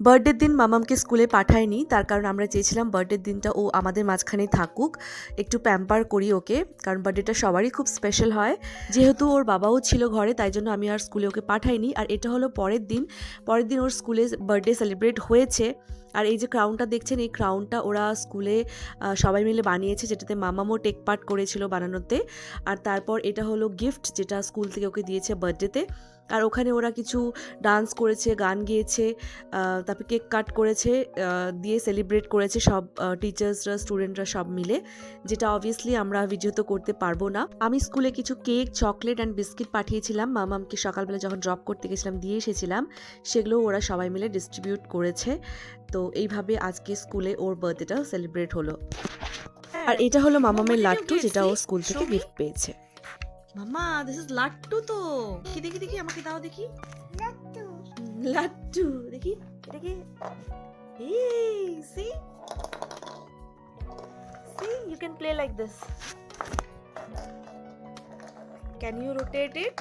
বার্থডের দিন মামামকে স্কুলে পাঠায়নি, তার কারণ আমরা চেয়েছিলাম বার্থডের দিনটা ও আমাদের মাঝখানে থাকুক। একটু প্যাম্পার করি ওকে, কারণ বার্থডেটা সবারই খুব স্পেশাল হয়। যেহেতু ওর বাবাও ছিল ঘরে, তাই জন্য আমি আর স্কুলে ওকে পাঠাইনি। আর এটা হলো পরের দিন পরের দিন ওর স্কুলে বার্থডে সেলিব্রেট হয়েছে। আর এই যে ক্রাউনটা দেখছেন, এই ক্রাউনটা ওরা স্কুলে সবাই মিলে বানিয়েছে, যেটাতে মামামও টেক পার্ট করেছিল বানানোতে। আর তারপর এটা হলো গিফট যেটা স্কুল থেকে ওকে দিয়েছে বার্থডেতে আর ওখানে ওরা কিছু ডান্স করেছে, গান গেয়েছে তারপর কেক কাট করেছে দিয়ে সেলিব্রেট করেছে সব টিচার্সরা স্টুডেন্টরা সব মিলে, যেটা অবভিয়াসলি আমরা ভিডিও করতে পারব না। আমি স্কুলে কিছু কেক চকলেট অ্যান্ড বিস্কিট পাঠিয়েছিলাম। মামামকে সকালবেলা যখন ড্রপ করতে গেছিলাম, দিয়ে এসেছিলাম। সেগুলো ওরা সবাই মিলে ডিস্ট্রিবিউট করেছে। তো এইভাবে আজকে স্কুলে ওর বার্থডেটা সেলিব্রেট হলো। আর এটা হলো মামামের লাট্টু যেটা ও স্কুল থেকে গিফট পেয়েছে। মামা দিস ইজ লাট্টু তো। কি দেখি দেখি আমাকে দাও দেখি। লাট্টু। দেখি এটা কি এই see see you can play like this can you rotate it